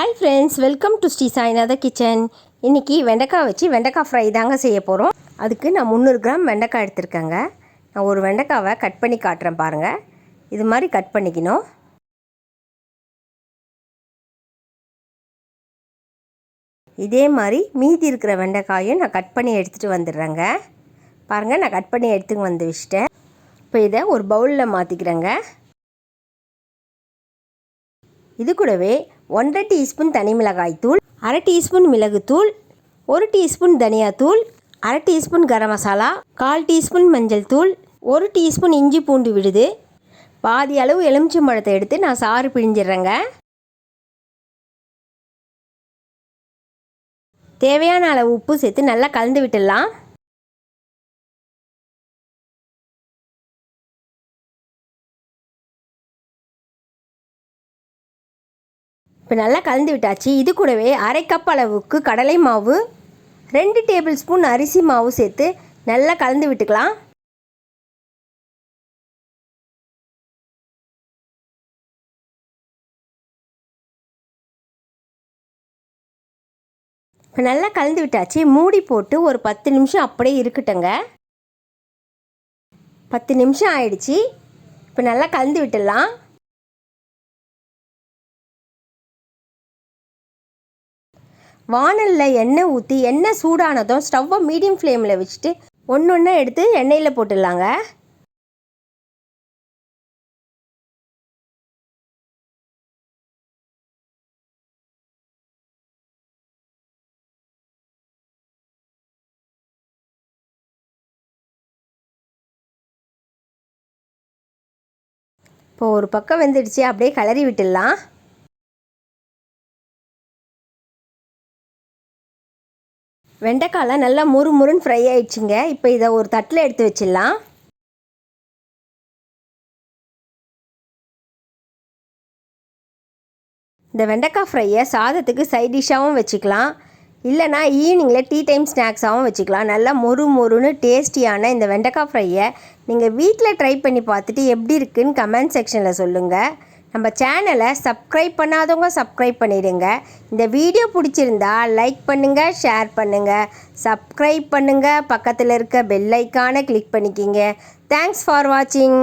Hi friends welcome to Shri Sainatha kitchen இன்றைக்கி வெண்டைக்காய் வச்சு வெண்டைக்காய் ஃப்ரை தாங்க செய்ய போகிறோம் அதுக்கு நான் முந்நூறு கிராம் வெண்டைக்காய் எடுத்திருக்கேங்க. நான் ஒரு வெண்டைக்காவை கட் பண்ணி காட்டுறேன் பாருங்கள் இது மாதிரி கட் பண்ணிக்கணும். இதே மாதிரி மீதி இருக்கிற வெண்டைக்காயும் நான் கட் பண்ணி எடுத்துகிட்டு வந்துடுறேங்க. பாருங்கள் நான் கட் பண்ணி எடுத்துங்க வந்து வச்சிட்டேன். இப்போ இதை ஒரு பவுலில் மாற்றிக்கிறேங்க இது கூடவே ஒன்றரை டீஸ்பூன் தனி மிளகாய் தூள் அரை டீஸ்பூன் மிளகுத்தூள் ஒரு டீஸ்பூன் தனியாத்தூள் அரை டீஸ்பூன் கரம் மசாலா கால் டீஸ்பூன் மஞ்சள் தூள் ஒரு டீஸ்பூன் இஞ்சி பூண்டு விடுது. பாதி அளவு எலுமிச்சம்பழத்தை எடுத்து நான் சாறு பிழிஞ்சிடுறேங்க. தேவையான அளவு உப்பு சேர்த்து நல்லா கலந்து விட்டுடலாம். இப்போ நல்லா கலந்து விட்டாச்சு. இது கூடவே அரை கப் அளவுக்கு கடலை மாவு ரெண்டு டேபிள் ஸ்பூன் அரிசி மாவு சேர்த்து நல்லா கலந்து விட்டுக்கலாம். இப்போ நல்லா கலந்து விட்டாச்சு. மூடி போட்டு ஒரு பத்து நிமிஷம் அப்படியே இருக்கட்டுங்க. பத்து நிமிஷம் ஆயிடுச்சு. இப்போ நல்லா கலந்து விட்டுடலாம். வானலில் எண்ணெய் ஊற்றி எண்ணெய் சூடானதும் ஸ்டவ்வை மீடியம் ஃப்ளேமில் வச்சுட்டு ஒன்று ஒன்று எடுத்து எண்ணெயில் போட்டுடலாங்க. இப்போ ஒரு பக்கம் வெந்துடுச்சு அப்படியே கலரி விட்டுடலாம். வெண்டைக்காயெலாம் நல்லா முறு முறுன்னு ஃப்ரை ஆயிடுச்சுங்க. இப்போ இதை ஒரு தட்டில் எடுத்து வச்சிடலாம். இந்த வெண்டைக்காய் ஃப்ரையை சாதத்துக்கு சைட் டிஷ்ஷாகவும் வச்சுக்கலாம். இல்லைனா ஈவினிங்கில் டீ டைம் ஸ்நாக்ஸாகவும் வச்சுக்கலாம். நல்லா மொறு மொறுன்னு டேஸ்டியான இந்த வெண்டைக்காய் ஃப்ரையை நீங்கள் வீட்டில் ட்ரை பண்ணி பார்த்துட்டு எப்படி இருக்குன்னு கமெண்ட் செக்ஷனில் சொல்லுங்கள் நம்ம சேனலை சப்ஸ்கிரைப் பண்ணாதவங்க சப்ஸ்கிரைப் பண்ணிடுங்க. இந்த வீடியோ பிடிச்சிருந்தா லைக் பண்ணுங்கள் ஷேர் பண்ணுங்கள் சப்ஸ்கிரைப் பண்ணுங்கள் பக்கத்தில் இருக்க பெல் கிளிக் பண்ணிக்கிங்க. தேங்க்ஸ் ஃபார் வாட்சிங்